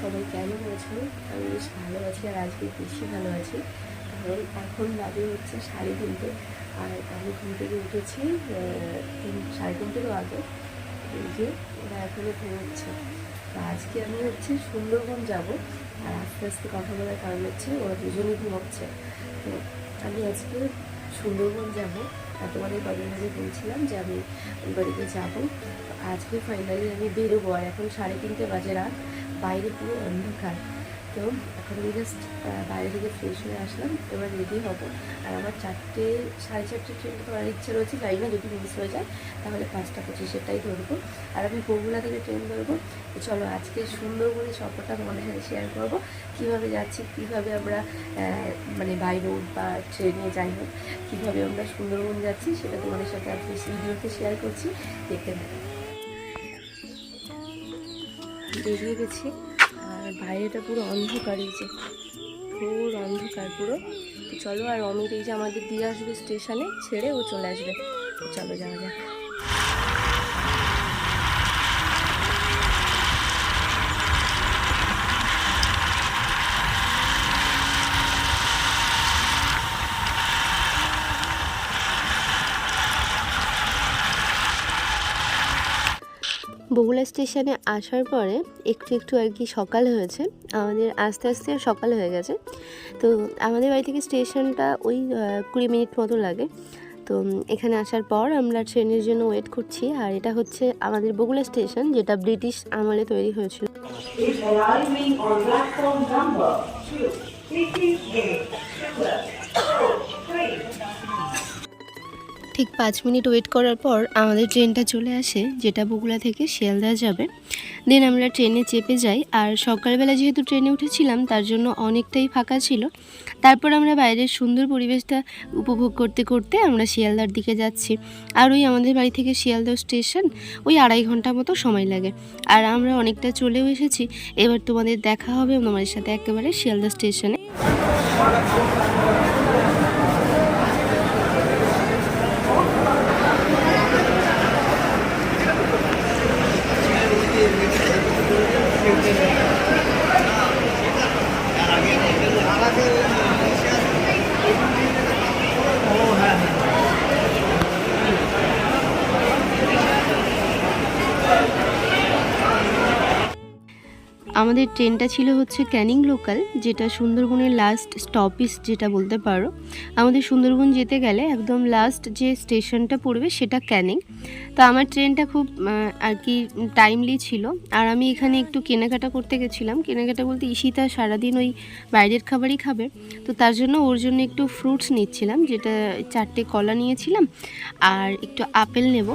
সবাই কেমন আছো? আমি বেশ ভালো আছি আর আজকে বেশি ভালো আছি। কারণ এখন বাজে হচ্ছে সাড়ে তিনটে। আর আমি ঘুম থেকে উঠেছি সাড়ে তিনটেরও আগে এই যে ওরা এখনও ঘুমোচ্ছে। তো আজকে আমি হচ্ছে সুন্দরবন যাব। আর আস্তে আস্তে কথা বলার কারণ হচ্ছে ওরা দুজনেই ঘুমোচ্ছে। তো আমি আজকে সুন্দরবন যাব। আর তোমাদের কদিন আগে বলছিলাম যে আমি বাড়িতে যাব। আজকে ফাইনালি আমি বেরোবো আর এখন সাড়ে তিনটে বাজে রাত, বাইরে পুরো অন্ধকার। তো এখন আমি জাস্ট বাইরে থেকে ফ্রেশ হয়ে আসলাম, এবার রেডি হব। আর আমার চারটে, সাড়ে চারটে ট্রেন করার ইচ্ছে রয়েছে, জানি না যদি মিস হয়ে যায়, তাহলে পাঁচটা পঁচিশেরটাই ধরবো। আর আমি বগুলা থেকে ট্রেন ধরবো। তো চলো আজকে সুন্দরবনের সফরটা তোমাদের সাথে শেয়ার করব। কীভাবে যাচ্ছি, কীভাবে আমরা মানে বাই রোড বা ট্রেনে যাই হোক, কীভাবে আমরা সুন্দরবন যাচ্ছি, সেটা তোমাদের সাথে আজকে ভিডিওতে শেয়ার করছি। দেখতে থাকো। বেরিয়ে গেছি আর বাইরেটা পুরো অন্ধকার এই যে, পুর অন্ধকার পুরো। চলো আর অমিত এই যে আমাদের দিয়ে আসবে স্টেশনে, ছেড়ে ও চলে আসবে। চলো যাওয়া যাক। বগুলা স্টেশনে আসার পরে একটু একটু আর কি সকাল হয়েছে। আমাদের আস্তে আস্তে সকাল হয়ে গেছে। তো আমাদের বাড়ি থেকে স্টেশনটা ওই কুড়ি মিনিট মতো লাগে। তো এখানে আসার পর আমরা ট্রেনের জন্য ওয়েট করছি। আর এটা হচ্ছে আমাদের বগুলা স্টেশন, যেটা ব্রিটিশ আমলে তৈরি হয়েছিল। ঠিক পাঁচ মিনিট ওয়েট করার পর আমাদের ট্রেনটা চলে আসে, যেটা বগুড়া থেকে শিয়ালদা যাবে। দেন আমরা ট্রেনে চেপে যাই, আর সকালবেলা যেহেতু ট্রেনে উঠেছিলাম, তার জন্য অনেকটাই ফাঁকা ছিল। তারপর আমরা বাইরের সুন্দর পরিবেশটা উপভোগ করতে করতে আমরা শিয়ালদার দিকে যাচ্ছি। আর ওই আমাদের বাড়ি থেকে শিয়ালদা স্টেশন, ওই আড়াই ঘণ্টা মতো সময় লাগে। আর আমরা অনেকটা চলেও এসেছি। এবার তোমাদের দেখা হবে, তোমাদের সাথে একেবারে শিয়ালদা স্টেশনে। আমাদের ট্রেনটা ছিল হচ্ছে ক্যানিং লোকাল, যেটা সুন্দরবনের লাস্ট স্টপেজ যেটা বলতে পারো। আমাদের সুন্দরবন যেতে গেলে একদম লাস্ট যে স্টেশনটা পড়বে সেটা ক্যানিং। তো আমার ট্রেনটা খুব আর কি টাইমলি ছিল। আর আমি এখানে একটু কেনাকাটা করতে গেছিলাম। কেনাকাটা বলতে ঈশিতা সারাদিন ওই বাইরের খাবারই খাবে। তো তার জন্য ওর জন্য একটু ফ্রুটস নিচ্ছিলাম, যেটা চারটে কলা নিয়েছিলাম। আর একটু আপেল নেব।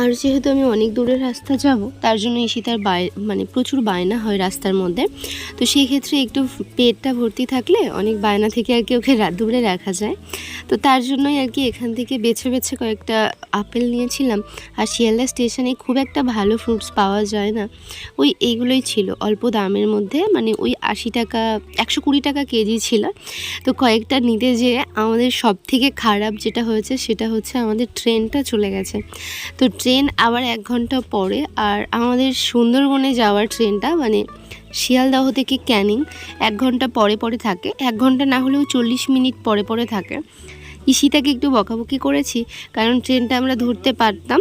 আর যেহেতু আমি অনেক দূরের রাস্তা যাব, তার জন্য ঈশিতার বাই মানে প্রচুর বায়না হয় রাস্তার মধ্যে। তো সেই ক্ষেত্রে একটু পেটটা ভর্তি থাকলে অনেক বায়না থেকে আর কি ওকে দূরে রাখা যায়। তো তার জন্যই আর কি এখান থেকে বেছে বেছে কয়েকটা আপেল নিয়েছিলাম। আর শিয়ালদা স্টেশনে খুব একটা ভালো ফ্রুটস পাওয়া যায় না। ওই এইগুলোই ছিল অল্প দামের মধ্যে মানে ওই আশি টাকা, একশো কুড়ি টাকা কেজি ছিল। তো কয়েকটা নিতে যেয়ে আমাদের সব থেকে খারাপ যেটা হয়েছে, সেটা হচ্ছে আমাদের ট্রেনটা চলে গেছে। তো ট্রেন আবার এক ঘণ্টা পরে আর আমাদের সুন্দরবনে যাওয়ার ট্রেনটা মানে শিয়ালদাহ থেকে ক্যানিং এক ঘণ্টা পরে পরে থাকে। এক ঘণ্টা না হলেও চল্লিশ মিনিট পরে পরে থাকে। ঈশিতাকে একটু বকাবকি করেছি, কারণ ট্রেনটা আমরা ধরতে পারতাম।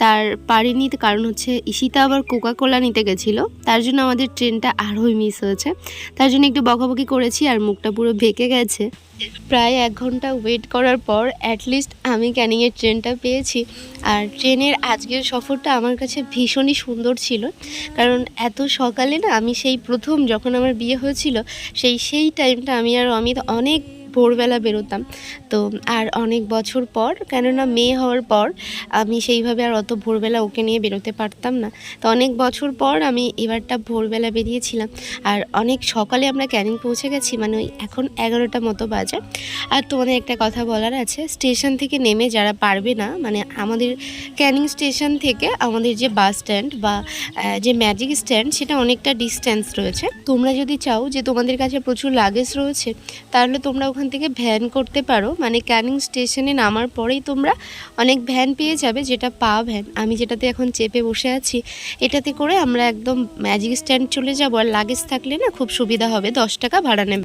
তার পারিনি, কারণ হচ্ছে ঈশিতা আবার কোকা কোলা নিতে গেছিল। তার জন্য আমাদের ট্রেনটা আরোই মিস হয়েছে। তার জন্য একটু বকাবকি করেছি আর মুখটা পুরো বেঁকে গেছে। প্রায় এক ঘণ্টা ওয়েট করার পর অ্যাটলিস্ট আমি ক্যানিংয়ের ট্রেনটা পেয়েছি। আর ট্রেনের আজকের সফরটা আমার কাছে ভীষণই সুন্দর ছিল। কারণ এত সকালে না আমি সেই প্রথম যখন আমার বিয়ে হয়েছিল, সেই সেই টাইমটা আমি আর অমিত অনেক ভোরবেলা বেরোতাম। তো আর অনেক বছর পর, কেননা মেয়ে হওয়ার পর, আমি সেইভাবে আর অত ভোরবেলা ওকে নিয়ে বেরোতে পারতাম না। তো অনেক বছর পর আমি এবারটা ভোরবেলা বেরিয়েছিলাম। আর অনেক সকালে আমরা ক্যানিং পৌঁছে গেছি মানে ওই এখন এগারোটা মতো বাজে। আর তোমাদের একটা কথা বলার আছে, স্টেশন থেকে নেমে যারা পারবে না মানে আমাদের ক্যানিং স্টেশন থেকে আমাদের যে বাস স্ট্যান্ড বা যে ম্যাজিক স্ট্যান্ড, সেটা অনেকটা ডিস্টেন্স রয়েছে। তোমরা যদি চাও যে তোমাদের কাছে প্রচুর লাগেজ রয়েছে, তাহলে তোমরা ওখান ওখান থেকে ভ্যান করতে পারো। মানে ক্যানিং স্টেশনে নামার পরেই তোমরা অনেক ভ্যান পেয়ে যাবে, যেটা পা ভ্যান। আমি যেটাতে এখন চেপে বসে আছি, এটাতে করে আমরা একদম ম্যাজিক স্ট্যান্ড চলে যাব। আর লাগেজ থাকলে না খুব সুবিধা হবে, দশ টাকা ভাড়া নেবে।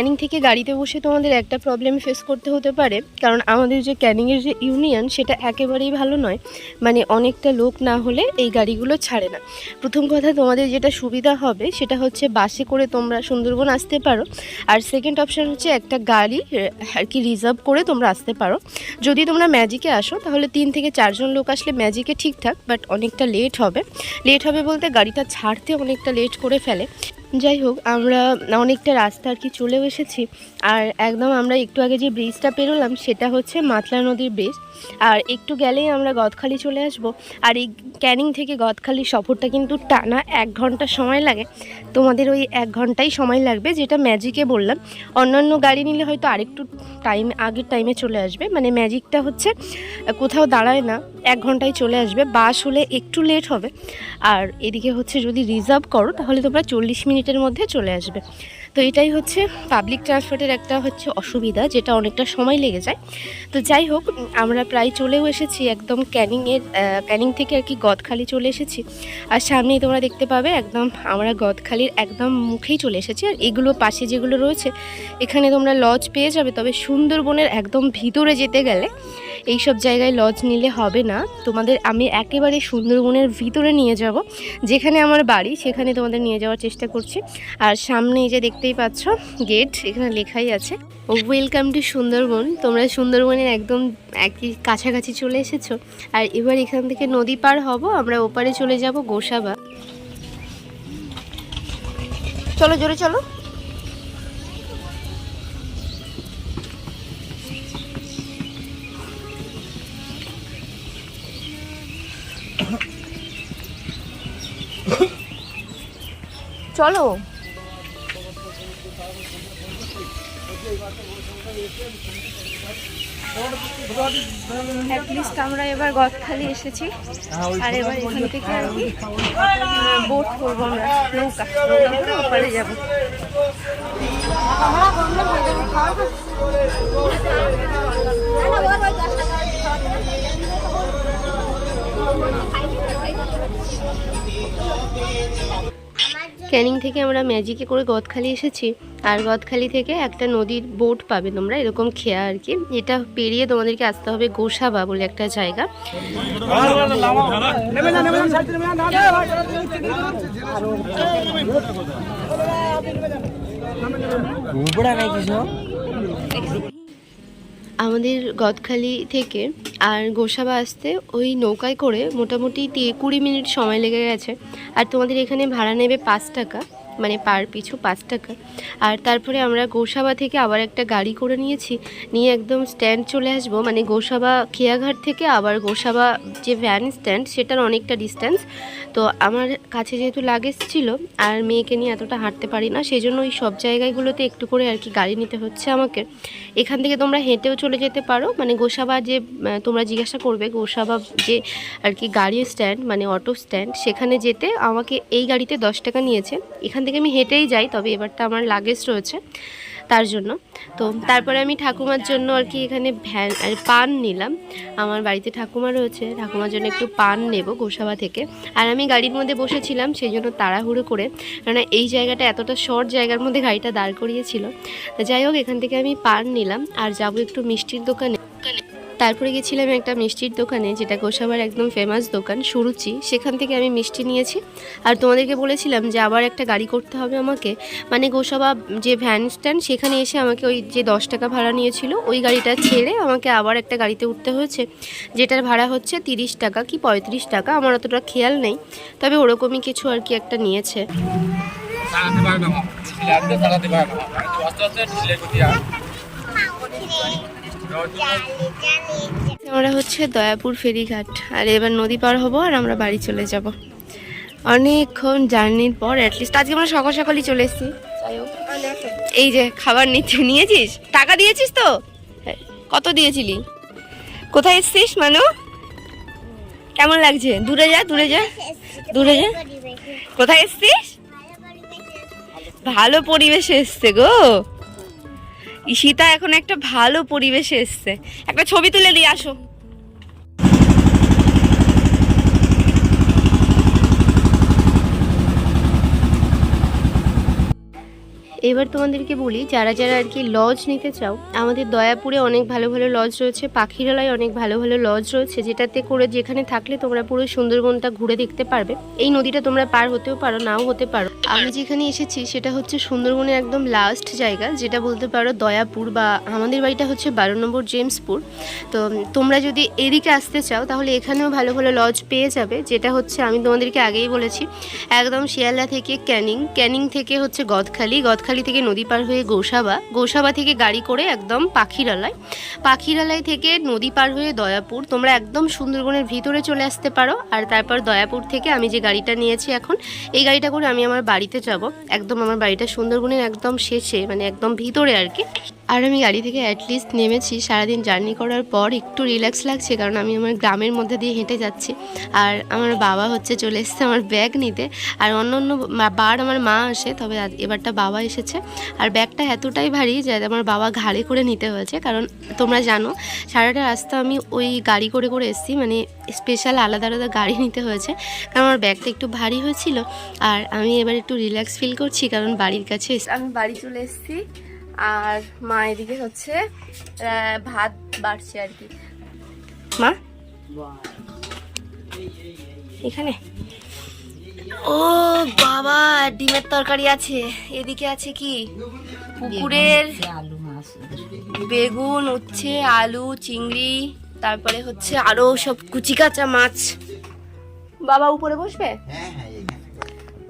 ক্যানিং থেকে গাড়িতে বসে তোমাদের একটা প্রবলেম ফেস করতে হতে পারে। কারণ আমাদের যে ক্যানিংয়ের যে ইউনিয়ন সেটা একেবারেই ভালো নয়। মানে অনেকটা লোক না হলে এই গাড়িগুলো ছাড়ে না। প্রথম কথা তোমাদের যেটা সুবিধা হবে, সেটা হচ্ছে বাসে করে তোমরা সুন্দরবন আসতে পারো। আর সেকেন্ড অপশান হচ্ছে একটা গাড়ি আর কি রিজার্ভ করে তোমরা আসতে পারো। যদি তোমরা ম্যাজিকে আসো, তাহলে তিন থেকে চারজন লোক আসলে ম্যাজিকে ঠিকঠাক বাট অনেকটা লেট হবে। লেট হবে বলতে গাড়িটা ছাড়তে অনেকটা লেট করে ফেলে। যাই হোক, আমরা অনেকটা রাস্তা আর কি চলেও এসেছি। আর একদম আমরা একটু আগে যে ব্রিজটা পেরোলাম, সেটা হচ্ছে মাতলা নদীর ব্রিজ আর একটু গেলেই আমরা গদখালি চলে আসব। আর এই ক্যানিং থেকে গদখালি সফরটা কিন্তু টানা এক ঘণ্টা সময় লাগে। তোমাদের ওই এক ঘন্টাই সময় লাগবে, যেটা ম্যাজিকে বললাম। অন্যান্য গাড়ি নিলে হয়তো আরেকটু টাইম আগের টাইমে চলে আসবে। মানে ম্যাজিকটা হচ্ছে, কোথাও দাঁড়ায় না, এক ঘন্টায় চলে আসবে। বাস হলে একটু লেট হবে। আর এদিকে হচ্ছে যদি রিজার্ভ করো, তাহলে তোমরা চল্লিশ মিনিটের মধ্যে চলে আসবে। তো এটাই হচ্ছে পাবলিক ট্রান্সপোর্টের একটা হচ্ছে অসুবিধা, যেটা অনেকটা সময় লেগে যায়। তো যাই হোক, আমরা প্রায় চলেও এসেছি, একদম ক্যানিংয়ের ক্যানিং থেকে আর কি গদখালি চলে এসেছি। আর সামনেই তোমরা দেখতে পাবে, একদম আমরা গদখালির একদম মুখেই চলে এসেছি। আর এগুলো পাশে যেগুলো রয়েছে, এখানে তোমরা লজ পেয়ে যাবে, তবে সুন্দরবনের একদম ভিতরে যেতে গেলে এই সব জায়গায় লজ নিলে হবে না। তোমাদের আমি একেবারে সুন্দরবনের ভিতরে নিয়ে যাব, যেখানে আমার বাড়ি, সেখানে তোমাদের নিয়ে যাওয়ার চেষ্টা করছি। আর সামনে এই যে দেখতেই পাচ্ছ গেট এখানে লেখাই আছে ওয়েলকাম টু সুন্দরবন। তোমরা সুন্দরবনের একদম একই কাছাকাছি চলে এসেছ। আর এবার এখান থেকে নদী পার হব, আমরা ওপারে চলে যাব গোসাবা। চলো, জোরে চলো। চলো। অ্যাটলিস্ট আমরা এবার গদখালি এসেছি। আর এবার এখান থেকে আর কি বোট করব আমরা নৌকা নৌকা করে ওপারে যাব ক্যানিং থেকে আমরা ম্যাজিকে করে গদখালি এসেছি। আর গদখালি থেকে একটা নদীর বোট পাবে তোমরা, এরকম খেয়া আর কি। এটা পেরিয়ে তোমাদেরকে আসতে হবে গোসাবা বলে একটা জায়গা। আমাদের গদখালি থেকে আর গোসাবা আসতে ওই নৌকায় করে মোটামুটি কুড়ি মিনিট সময় লেগে গেছে। আর তোমাদের এখানে ভাড়া নেবে পাঁচ টাকা। মানে পার পিছু পাঁচ টাকা। আর তারপরে আমরা গোসাবা থেকে আবার একটা গাড়ি করে নিয়েছি, নিয়ে একদম স্ট্যান্ড চলে আসব। মানে গোসাবা খেয়াঘাট থেকে আবার গোসাবা যে ভ্যান স্ট্যান্ড সেটার অনেকটা ডিস্টেন্স তো আমার কাছে যেহেতু লাগেজ ছিল, আর মেয়েকে নিয়ে এতটা হাঁটতে পারি না সেই জন্য ওই সব জায়গাগুলোতে একটু করে আর কি গাড়ি নিতে হচ্ছে আমাকে। এখান থেকে তোমরা হেঁটেও চলে যেতে পারো। মানে গোসাবা যে তোমরা জিজ্ঞাসা করবে, গোসাবা যে আর কি গাড়ি স্ট্যান্ড মানে অটো স্ট্যান্ড সেখানে যেতে আমাকে এই গাড়িতে দশ টাকা নিয়েছে। এখান থেকে আমি হেঁটেই যাই, তবে এবারটা আমার লাগেজ রয়েছে তার জন্য। তো তারপরে আমি ঠাকুমার জন্য আর কি এখানে ভ্যান আর পান নিলাম। আমার বাড়িতে ঠাকুমা রয়েছে, ঠাকুমার জন্য একটু পান নেব গোসাবা থেকে। আর আমি গাড়ির মধ্যে বসেছিলাম, সেই জন্য তাড়াহুড়ো করে, কেননা এই জায়গাটা এতটা শর্ট জায়গার মধ্যে গাড়িটা দাঁড় করিয়েছিল। যাই হোক, এখান থেকে আমি পান নিলাম। আর যাব একটু মিষ্টির দোকানে। তারপরে গেছিলাম একটা মিষ্টির দোকানে, যেটা গোসাবার একদম ফেমাস দোকান, সুরুচি। সেখান থেকে আমি মিষ্টি নিয়েছি। আর তোমাদেরকে বলেছিলাম যে আবার একটা গাড়ি করতে হবে আমাকে। মানে গোসাবা যে ভ্যান স্ট্যান্ড সেখানে এসে আমাকে ওই যে দশ টাকা ভাড়া নিয়েছিল, ওই গাড়িটা ছেড়ে আমাকে আবার একটা গাড়িতে উঠতে হয়েছে, যেটার ভাড়া হচ্ছে তিরিশ টাকা কি পঁয়ত্রিশ টাকা, আমার অতটা খেয়াল নেই। তবে ওরকমই কিছু আর কি একটা নিয়েছে। আমরা হচ্ছে দয়াপুর ফেরিঘাট। আর এবার নদী পার হব আর আমরা বাড়ি চলে যাব। অনেকক্ষণ জার্নির পর অ্যাটলিস্ট আজকে আমরা সকাল সকালই চলে এসেছি। এই যে খাবার নিতে নিয়েছিস? টাকা দিয়েছিস তো? হ্যাঁ, কত দিয়েছিলি? কোথায় এসছিস মানু? কেমন লাগছে? দূরে যা দূরে যা। দূরে যা। কোথায় এসছিস? ভালো পরিবেশে এসছে গো। ঈশিতা এখন একটা ভালো পরিবেশে এসছে। একটা ছবি তুলে দিয়ে আসো। এবার তোমাদেরকে বলি, যারা যারা আর কি লজ নিতে চাও, আমাদের দয়াপুরে অনেক ভালো ভালো লজ রয়েছে, পাখিরালয় অনেক ভালো ভালো লজ রয়েছে, যেটাতে করে যেখানে থাকলে তোমরা পুরো সুন্দরবনটা ঘুরে দেখতে পারবে। এই নদীটা তোমরা পার হতেও পারো, নাও হতে পারো। আমি যেখানে এসেছি, সেটা হচ্ছে সুন্দরবনের একদম লাস্ট জায়গা, যেটা বলতে পারো দয়াপুর বা আমাদের বাড়িটা হচ্ছে বারো নম্বর জেমসপুর। তো তোমরা যদি এদিকে আসতে চাও, তাহলে এখানেও ভালো ভালো লজ পেয়ে যাবে, যেটা হচ্ছে আমি তোমাদেরকে আগেই বলেছি, একদম শিয়ালদা থেকে ক্যানিং ক্যানিং থেকে হচ্ছে গদখালি গদখালি থেকে নদী পার হয়ে গোসাবা গোসাবা থেকে গাড়ি করে একদম পাখিরালয়। পাখিরালয় থেকে নদী পার হয়ে দয়াপুর। তোমরা একদম সুন্দরবনের ভিতরে চলে আসতে পারো। আর তারপর দয়াপুর থেকে আমি যে গাড়িটা নিয়েছি এখন, এই গাড়িটা করে আমি আমার বাড়িতে যাব। একদম আমার বাড়িটা সুন্দরবনের একদম শেষে মানে একদম ভিতরে আর কি। আর আমি গাড়ি থেকে অ্যাটলিস্ট নেমেছি, সারাদিন জার্নি করার পর একটু রিল্যাক্স লাগছে কারণ আমি আমার গ্রামের মধ্যে দিয়ে হেঁটে যাচ্ছি। আর আমার বাবা হচ্ছে চলে এসেছে আমার ব্যাগ নিতে। আর অন্য অন্য বার আমার মা আসে, তবে এবারটা বাবা এসেছে। আর ব্যাগটা এতটাই ভারী যে আমার বাবা ঘাড়ে করে নিতে হয়েছে। কারণ তোমরা জানো, সারাটা রাস্তা আমি ওই গাড়ি করে করে এসেছি মানে স্পেশাল আলাদা আলাদা গাড়ি নিতে হয়েছে। কারণ আমার ব্যাগটা একটু ভারী হয়েছিল। আর আমি এবার একটু রিল্যাক্স ফিল করছি, কারণ বাড়ির কাছে আমি বাড়ি চলে এসেছি। আর মা এদিকে হচ্ছে ভাত বাড়ছে আর কি। মা? এখানে। ও বাবা ডিমের তরকারি আছে। এদিকে আছে কি? পুকুরের আলু মাছ বেগুন উচ্ছে আলু চিংড়ি তারপরে হচ্ছে আরও সব কুচি কাঁচা মাছ। বাবা উপরে বসবে?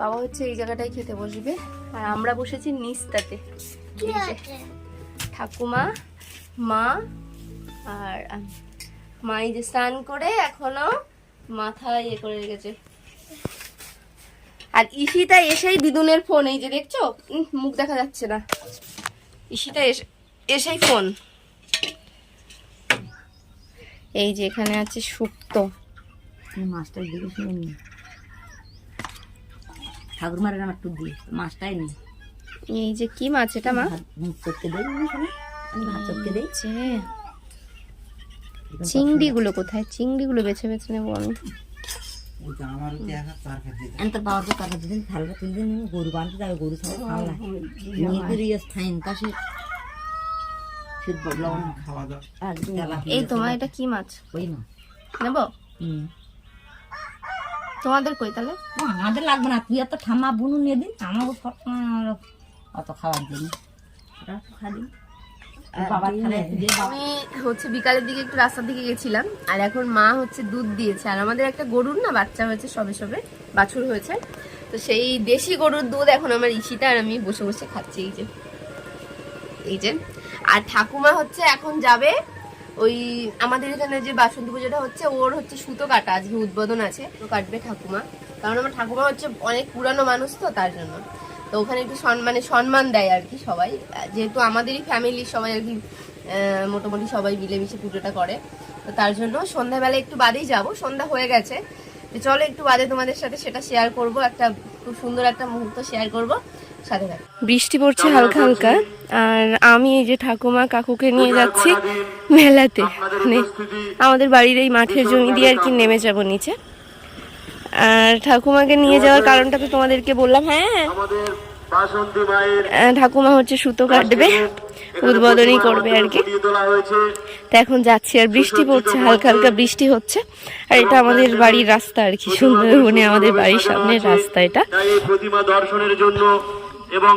বাবা হচ্ছে এই জায়গাটায় খেতে বসবে। আর আমরা বসেছি যে, ঠাকুমা মা, আর। মা যে স্নান করে এখনও মাথায় ইয়ে করে রেখেছে। আর ঈশিতা এসেই দিদুনের ফোন, এই যে দেখছ? মুখ দেখা যাচ্ছে না। ঈশিতা এসে, এসেই ফোন। এই যে এখানে আছে শুক্তো এই মাছটার দিকে ঠাকুর মারের আমার একটু দিয়ে মাছটাই নেই। এই যে কি মাছ এটা মা? ভাত মুখ চটকে দেই না শোনে। আমি ভাত চটকে দেই। যে চিংড়িগুলো কোথায়? চিংড়িগুলো বেছে বেছে নেব আমি। গরু বানতে যাবে গরু খাওয়া এই তোমার এটা কি মাছ? ওই না। নেব? তোমাদের কই তাহলে? আমাদের লাগবে না। তুই এত ঠাম্মা বুনু নিয়ে দিন আমাকে সব অত খাওয়ার জন্য খালে আমি হচ্ছে বিকালের দিকে একটু রাস্তার দিকে গেছিলাম আর এখন মা হচ্ছে দুধ দিয়েছে। আর আমাদের একটা গরুর না বাচ্চা হয়েছে সবে সবে বাছুর হয়েছে। তো সেই দেশি গরুর দুধ এখন আমার ইসিতা আর আমি বসে বসে খাচ্ছি এই যে। এই যে। আর ঠাকুমা হচ্ছে এখন যাবে ওই আমাদের এখানে যে বাসন্তী পুজোটা হচ্ছে ওর হচ্ছে সুতো কাটা আজকে উদ্বোধন আছে তো কাটবে ঠাকুমা। কারণ আমার ঠাকুমা হচ্ছে অনেক পুরানো মানুষ তো তার জন্য। তো ওখানে একটু সম্মানে সম্মান দেয় আর কি সবাই। যেহেতু আমাদেরই ফ্যামিলির সবাই আর কি মোটামুটি সবাই মিলেমিশে পুজোটা করে। তো তার জন্য সন্ধ্যাবেলা একটু বাদেই যাব। সন্ধ্যা হয়ে গেছে। চলো একটু বাদে তোমাদের সাথে সেটা শেয়ার করব। একটা খুব সুন্দর একটা মুহূর্ত শেয়ার করব। সাথে বৃষ্টি পড়ছে হালকা হালকা আর আমি এই যে ঠাকুমা কাকুকে নিয়ে যাচ্ছি মেলাতে। মানে আমাদের বাড়ির এই মাঠের জমি দিয়ে আর কি নেমে যাব নিচে। আর ঠাকুমাকে নিয়ে যাওয়ার কারণটা তো তোমাদেরকে বললাম হ্যাঁ ঠাকুমা হচ্ছে সুতো কাটবে উদ্বোধনই করবে আর কি। তো এখন যাচ্ছি আর বৃষ্টি পড়ছে হালকা হালকা বৃষ্টি হচ্ছে। আর এটা আমাদের বাড়ির রাস্তা আর কি সুন্দরবনে আমাদের বাড়ির সামনের রাস্তা এটা। প্রতিমা দর্শনের জন্য এবং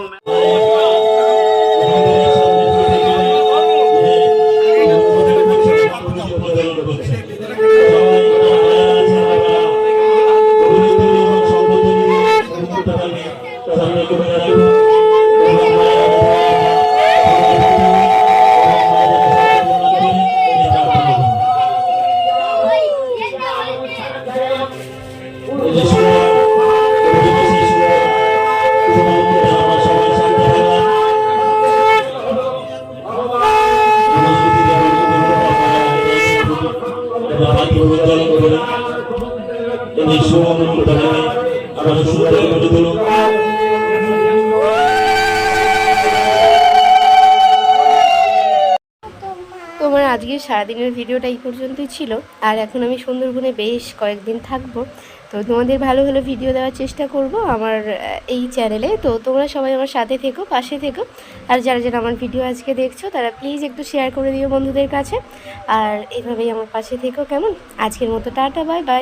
তোমার আজকের সারাদিনের ভিডিওটা এই পর্যন্তই ছিল। আর এখন আমি সুন্দরবনে বেশ কয়েকদিন থাকব। তো তোমাদের ভালো ভালো ভিডিও দেওয়ার চেষ্টা করব আমার এই চ্যানেলে। তো তোমরা সবাই আমার সাথে থেকো, পাশে থেকো। আর যারা যারা আমার ভিডিও আজকে দেখছ, তারা প্লিজ একটু শেয়ার করে দিও বন্ধুদের কাছে। আর এভাবেই আমার পাশে থেকো কেমন? আজকের মতো টাটা বাই বাই